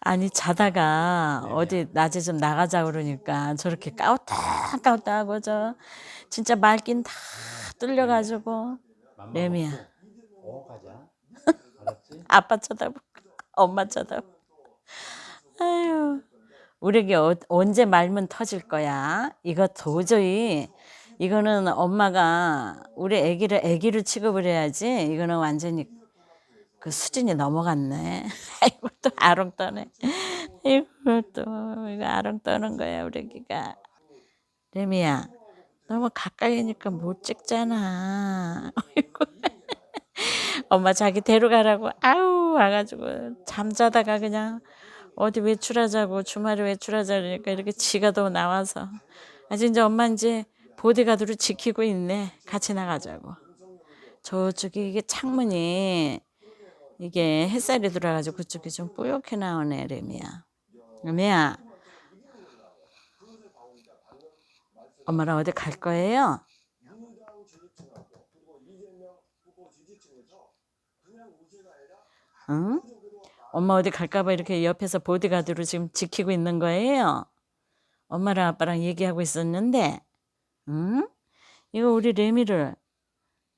아니 자다가 네. 어디 낮에 좀 나가자 그러니까 저렇게 까웃다 까웃다 하고 저 진짜 말긴 다 뚫려가지고 레미야. 알았지? 아빠 쳐다보고 엄마 쳐다보고 아유 우리 애기 어, 언제 말문 터질 거야 이거 도저히 이거는 엄마가 우리 애기를 애기로 취급을 해야지 이거는 완전히 그 수준이 넘어갔네. 아이고 또 아롱 떠네. 이거 또 아롱 떠는 거야 우리 애기가. 레미야 너무 가까이니까 못 찍잖아. 아이고 엄마 자기 데려가라고. 아우 와가지고 잠자다가 그냥 어디 외출하자고 주말에 외출하자 그러니까 이렇게 지가 더 나와서. 아직 이제 엄마 이제 보디가드로 지키고 있네. 같이 나가자고. 저쪽에 이게 창문이 이게 햇살이 들어가지고 그쪽이 좀 뿌옇게 나오네 레미야 레미야 엄마랑 어디 갈 거예요? 응? 엄마 어디 갈까봐 이렇게 옆에서 보디가드로 지금 지키고 있는 거예요? 엄마랑 아빠랑 얘기하고 있었는데, 응? 이거 우리 레미를,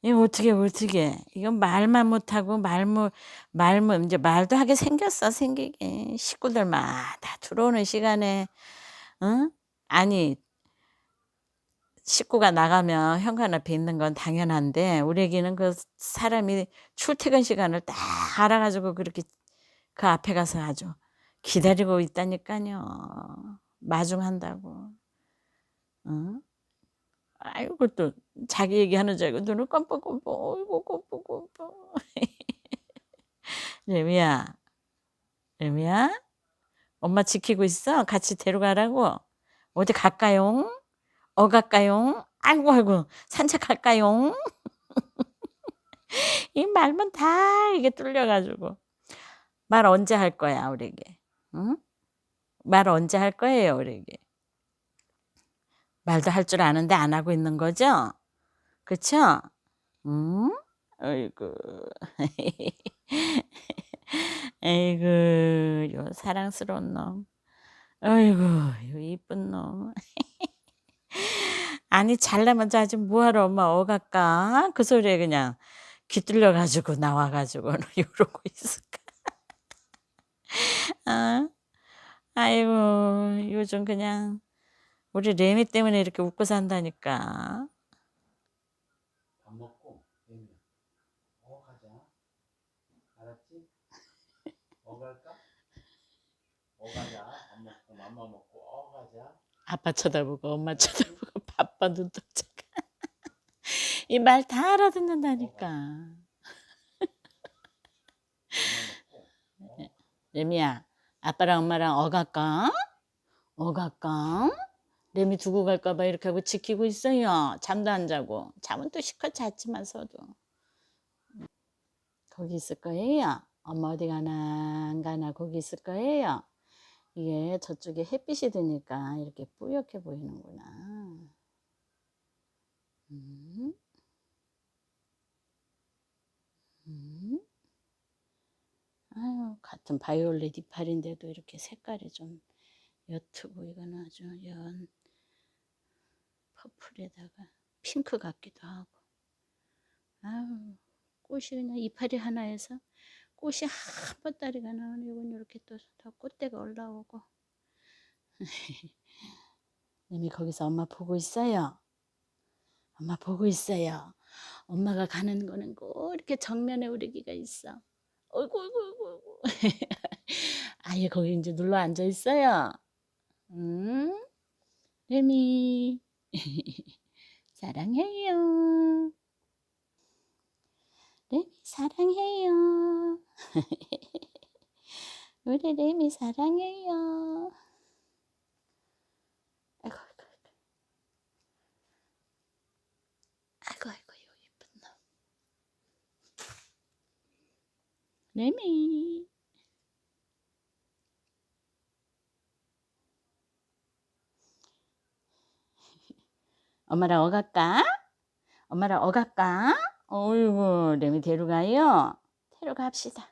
이거 어떻게, 어떻게, 이건 말만 못하고, 말못, 말못, 이제 말도 하게 생겼어, 생기게. 식구들마다 들어오는 시간에, 응? 아니, 식구가 나가면 현관 앞에 있는 건 당연한데 우리 애기는 그 사람이 출퇴근 시간을 딱 알아가지고 그렇게 그 앞에 가서 아주 기다리고 있다니까요. 마중한다고. 응? 아이고 또 자기 얘기하는 줄 알고 눈을 깜빡깜빡 어이구 깜빡깜빡 레미야 레미야 엄마 지키고 있어 같이 데려가라고 어디 갈까요? 어 갈까요? 아이고 아이고 산책할까요? 이 말만 다 이게 뚫려가지고 말 언제 할 거야 우리에게? 응? 말 언제 할 거예요 우리에게? 말도 할 줄 아는데 안 하고 있는 거죠? 그쵸? 응? 아이고 아이고 요 사랑스러운 놈 아이고 요 이쁜 놈 아니 잘나면 자지 뭐하러 엄마 어갈까? 그 소리에 그냥 귀 뚫려가지고 나와가지고 이러고 있을까? 어? 아이고 요즘 그냥 우리 레미 때문에 이렇게 웃고 산다니까. 밥 먹고 레미야. 오가자. 알았지? 오갈까? 오가자. 밥 먹고 맘마 먹고 오가자. 아빠 쳐다보고 엄마 쳐다보고 바빠 눈동자가 이 말 다 알아듣는다니까. 맘마 먹고 레미야, 아빠랑 엄마랑 어 갈까? 어 갈까? 레미 두고 갈까봐 이렇게 하고 지키고 있어요. 잠도 안 자고. 잠은 또 실컷 잤지만서도. 거기 있을 거예요. 엄마 어디 가나 안 가나 거기 있을 거예요. 이게 저쪽에 햇빛이 드니까 이렇게 뿌옇게 보이는구나. 음. 음. 아유, 같은 바이올렛 이파리인데도 이렇게 색깔이 좀 옅고 이건 아주 연 퍼플에다가 핑크 같기도 하고. 아유, 꽃이 그냥 이파리 하나에서 꽃이 한 보따리가 나오네. 이건 이렇게 또더 꽃대가 올라오고. 님이 거기서 엄마 보고 있어요. 엄마 보고 있어요. 엄마가 가는 거는 꼭 이렇게 정면에 우리 기가 있어. 어이구, 어이구, 어이구. 아예 거기 이제 눌러 앉아 있어요. 응? 레미. 사랑해요. 레미, 사랑해요. 우리 레미, 사랑해요. 아이고, 아이고, 아이고. 아이고, 아이고, 요 예쁜 놈. 레미. 엄마랑 어갈까? 엄마랑 어갈까? 어이구, 레미 데려가요? 데려갑시다.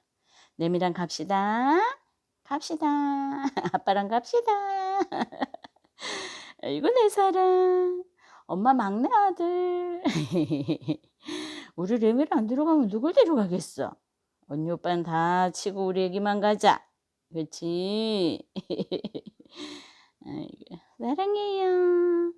레미랑 갑시다. 갑시다. 아빠랑 갑시다. 아이고 내 사랑. 엄마 막내 아들. 우리 레미를 안 데려가면 누굴 데려가겠어? 언니 오빠는 다 치고 우리 애기만 가자. 그렇지? 사랑해요.